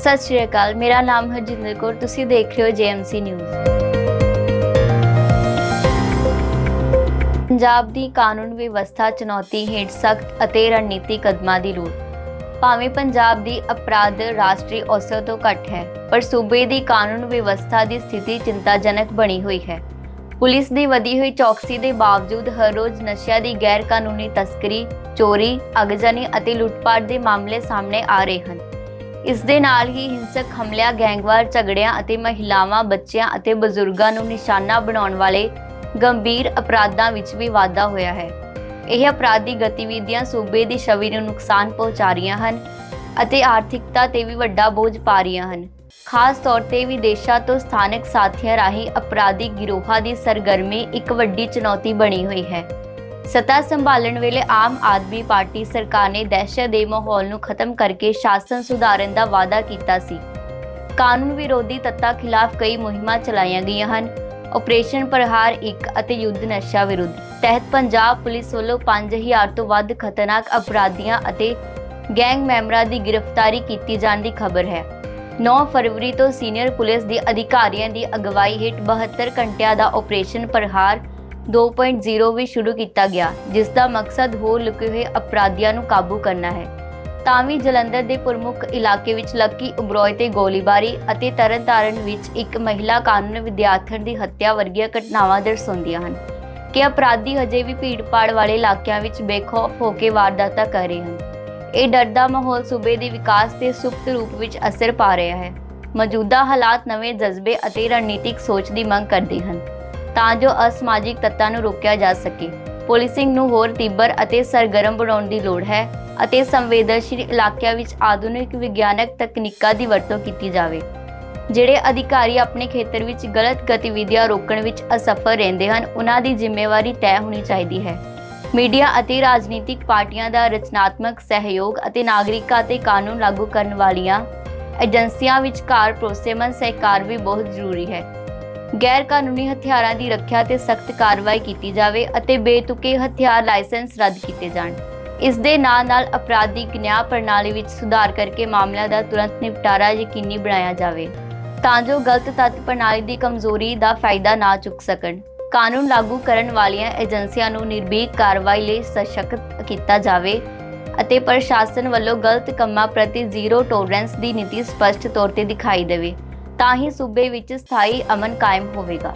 ਸਤਿ ਸ਼੍ਰੀ ਅਕਾਲ, ਮੇਰਾ ਨਾਮ ਹਰਜਿੰਦਰ ਕੌਰ, ਤੁਸੀਂ ਦੇਖ ਰਹੇ ਹੋ ਜੇਐਮਸੀ ਨਿਊਜ਼। ਪੰਜਾਬ ਦੀ ਕਾਨੂੰਨ ਵਿਵਸਥਾ, ਚੁਣੌਤੀ, ਹੇਠ ਸਖਤ ਅਤੇ ਰਣਨੀਤੀ ਕਦਮਾਂ ਦੀ ਲੋੜ। ਭਾਵੇਂ ਪੰਜਾਬ ਦੀ ਅਪਰਾਧ ਰਾਸ਼ਟਰੀ ਔਸਤ ਤੋਂ ਘੱਟ ਹੈ, ਪਰ ਸੂਬੇ ਦੀ ਕਾਨੂੰਨ ਵਿਵਸਥਾ ਦੀ ਸਥਿਤੀ ਚਿੰਤਾਜਨਕ ਬਣੀ ਹੋਈ ਹੈ। ਪੁਲਿਸ ਦੀ ਵਧੀ ਹੋਈ ਚੌਕਸੀ ਦੇ ਬਾਵਜੂਦ ਹਰ ਰੋਜ਼ ਨਸ਼ਿਆਂ ਦੀ ਗੈਰ ਕਾਨੂੰਨੀ ਤਸਕਰੀ, ਚੋਰੀ, ਅਗਜਨੀ ਅਤੇ ਲੁੱਟਪਾਟ ਦੇ ਮਾਮਲੇ ਸਾਹਮਣੇ ਆ ਰਹੇ ਹਨ। ਇਸ ਦੇ ਨਾਲ ਹੀ ਹਿੰਸਕ ਹਮਲਿਆਂ, ਗੈਂਗਵਾਰ ਝਗੜਿਆਂ ਅਤੇ ਮਹਿਲਾਵਾਂ, ਬੱਚਿਆਂ ਅਤੇ ਬਜ਼ੁਰਗਾਂ ਨੂੰ ਨਿਸ਼ਾਨਾ ਬਣਾਉਣ ਵਾਲੇ ਗੰਭੀਰ ਅਪਰਾਧਾਂ ਵਿੱਚ ਵੀ ਵਾਧਾ ਹੋਇਆ ਹੈ। ਇਹ ਅਪਰਾਧੀ ਗਤੀਵਿਧੀਆਂ ਸੂਬੇ ਦੀ ਛਵੀ ਨੂੰ ਨੁਕਸਾਨ ਪਹੁੰਚਾ ਰਹੀਆਂ ਹਨ ਅਤੇ ਆਰਥਿਕਤਾ ਤੇ ਵੀ ਵੱਡਾ ਬੋਝ ਪਾ ਰਹੀਆਂ ਹਨ। ਖਾਸ ਤੌਰ ਤੇ ਵਿਦੇਸ਼ਾਂ ਤੋਂ ਸਥਾਨਕ ਸਾਥੀਆਂ ਰਾਹੀਂ ਅਪਰਾਧੀ ਗਿਰੋਹਾਂ ਦੀ ਸਰਗਰਮੀ ਇੱਕ ਵੱਡੀ ਚੁਣੌਤੀ ਬਣੀ ਹੋਈ ਹੈ। ਸੱਤਾ ਸੰਭਾਲਣ ਵੇਲੇ ਆਮ ਆਦਮੀ ਪਾਰਟੀ ਸਰਕਾਰ ਨੇ ਦਹਿਸ਼ਤ ਦੇ ਮਾਹੌਲ ਨੂੰ ਖਤਮ ਕਰਕੇ ਸ਼ਾਸਨ ਸੁਧਾਰਨ ਦਾ ਵਾਅਦਾ ਕੀਤਾ ਸੀ। ਕਾਨੂੰਨ ਵਿਰੋਧੀ ਤੱਤਾਂ ਖਿਲਾਫ ਕਈ ਮੁਹਿੰਮਾਂ ਚਲਾਈਆਂ ਗਈਆਂ ਹਨ। ਆਪਰੇਸ਼ਨ ਪ੍ਰਹਾਰ 1 ਅਤੇ ਯੁੱਧ ਨਸ਼ਾ ਵਿਰੁੱਧ। ਤਹਿਤ ਪੰਜਾਬ ਪੁਲਿਸ ਵੱਲੋਂ 5000 ਤੋਂ ਵੱਧ ਖਤਰਨਾਕ ਅਪਰਾਧੀਆਂ ਅਤੇ ਗੈਂਗ ਮੈਂਬਰਾਂ ਦੀ ਗ੍ਰਿਫਤਾਰੀ ਕੀਤੀ ਜਾਣ ਦੀ ਖਬਰ ਹੈ। 9 ਫਰਵਰੀ ਤੋਂ ਸੀਨੀਅਰ ਪੁਲਿਸ ਦੇ ਅਧਿਕਾਰੀਆਂ ਦੀ ਅਗਵਾਈ ਹੇਠ 72 ਘੰਟਿਆਂ ਦਾ ਆਪਰੇਸ਼ਨ ਪ੍ਰਹਾਰ 2.0 ਵੀ ਸ਼ੁਰੂ ਕੀਤਾ ਗਿਆ, ਜਿਸ ਦਾ ਮਕਸਦ ਹੋਰ ਲੁਕੇ ਹੋਏ ਅਪਰਾਧੀਆਂ ਨੂੰ ਕਾਬੂ ਕਰਨਾ ਹੈ। ਤਾਂ ਵੀ ਜਲੰਧਰ ਦੇ ਪ੍ਰਮੁੱਖ ਇਲਾਕੇ ਵਿੱਚ ਲੱਕੀ ਉਬਰੋਏ ਤੇ ਗੋਲੀਬਾਰੀ ਅਤੇ ਤਰਨਤਾਰਨ ਵਿੱਚ ਇੱਕ ਮਹਿਲਾ ਕਾਨੂੰਨ ਵਿਦਿਆਰਥਣ ਦੀ ਹੱਤਿਆ ਵਰਗੀਆਂ ਘਟਨਾਵਾਂ ਦਰਸਾਉਂਦੀਆਂ ਹਨ ਕਿ ਅਪਰਾਧੀ ਹਜੇ ਵੀ ਭੀੜ-ਭਾੜ ਵਾਲੇ ਇਲਾਕਿਆਂ ਵਿੱਚ ਬੇਖੌਫ ਹੋ ਕੇ ਵਾਰਦਾਤਾਂ ਕਰ ਰਹੇ ਹਨ। ਇਹ ਡਰ ਦਾ ਮਾਹੌਲ ਸੂਬੇ ਦੇ ਵਿਕਾਸ ਤੇ ਸੁਪਤ ਰੂਪ ਵਿੱਚ ਅਸਰ ਪਾ ਰਿਹਾ ਹੈ। ਮੌਜੂਦਾ ਹਾਲਾਤ ਨਵੇਂ ਜਜ਼ਬੇ ਅਤੇ ਰਣਨੀਤਿਕ ਸੋਚ ਦੀ ਮੰਗ ਕਰਦੇ ਹਨ। ਤਾਂ ਜੋ ਅਸਮਾਜਿਕ ਤੱਤਾਂ ਨੂੰ ਰੋਕਿਆ ਜਾ ਸਕੇ। ਪੁਲਿਸਿੰਗ ਨੂੰ ਹੋਰ ਤੀਬਰ ਅਤੇ ਸਰਗਰਮ ਬਣਾਉਣ ਦੀ ਲੋੜ ਹੈ ਅਤੇ ਸੰਵੇਦਨਸ਼ੀਲ ਇਲਾਕਿਆਂ ਵਿੱਚ ਆਧੁਨਿਕ ਵਿਗਿਆਨਕ ਤਕਨੀਕਾਂ ਦੀ ਵਰਤੋਂ ਕੀਤੀ ਜਾਵੇ, ਜਿਹੜੇ ਅਧਿਕਾਰੀ ਆਪਣੇ ਖੇਤਰ ਵਿੱਚ ਗਲਤ ਗਤੀਵਿਧੀਆਂ ਰੋਕਣ ਵਿੱਚ ਅਸਫਲ ਰਹਿੰਦੇ ਹਨ, ਉਹਨਾਂ ਦੀ ਜ਼ਿੰਮੇਵਾਰੀ ਤੈਅ ਹੋਣੀ ਚਾਹੀਦੀ ਹੈ। ਮੀਡੀਆ ਅਤੇ ਰਾਜਨੀਤਿਕ ਪਾਰਟੀਆਂ ਦਾ ਰਚਨਾਤਮਕ ਸਹਿਯੋਗ ਅਤੇ ਨਾਗਰਿਕਾਂ ਤੇ ਕਾਨੂੰਨ ਲਾਗੂ ਕਰਨ ਵਾਲੀਆਂ ਏਜੰਸੀਆਂ ਵਿਚਕਾਰ ਭਰੋਸੇਮੰਦ ਸਹਿਕਾਰ ਵੀ ਬਹੁਤ ਜ਼ਰੂਰੀ ਹੈ। ਗੈਰ ਕਾਨੂੰਨੀ ਹਥਿਆਰਾਂ ਦੀ ਰੱਖਿਆ ਤੇ ਸਖਤ ਕਾਰਵਾਈ ਕੀਤੀ ਜਾਵੇ ਅਤੇ ਬੇਤੁਕੇ ਹਥਿਆਰ ਲਾਇਸੈਂਸ ਰੱਦ ਕੀਤੇ ਜਾਣ। ਇਸ ਦੇ ਨਾਲ ਨਾਲ ਅਪਰਾਧਿਕ ਨਿਆਂ ਪ੍ਰਣਾਲੀ ਵਿੱਚ ਸੁਧਾਰ ਕਰਕੇ ਮਾਮਲਿਆਂ ਦਾ ਤੁਰੰਤ ਨਿਪਟਾਰਾ ਯਕੀਨੀ ਬਣਾਇਆ ਜਾਵੇ, ਤਾਂ ਜੋ ਗਲਤ ਤੱਤ ਪ੍ਰਣਾਲੀ ਦੀ ਕਮਜ਼ੋਰੀ ਦਾ ਫਾਇਦਾ ਨਾ ਚੁੱਕ ਸਕਣ। ਕਾਨੂੰਨ ਲਾਗੂ ਕਰਨ ਵਾਲੀਆਂ ਏਜੰਸੀਆਂ ਨੂੰ ਨਿਰਭੀਕ ਕਾਰਵਾਈ ਲਈ ਸਸ਼ਕਤ ਕੀਤਾ ਜਾਵੇ ਅਤੇ ਪ੍ਰਸ਼ਾਸਨ ਵੱਲੋਂ ਗਲਤ ਕੰਮਾਂ ਪ੍ਰਤੀ ਜ਼ੀਰੋ ਟੋਲਰੈਂਸ ਦੀ ਨੀਤੀ ਸਪਸ਼ਟ ਤੌਰ ਤੇ ਦਿਖਾਈ ਦੇਵੇ। ਤਾਂ ਹੀ ਸੂਬੇ ਵਿੱਚ ਸਥਾਈ ਅਮਨ ਕਾਇਮ ਹੋਵੇਗਾ।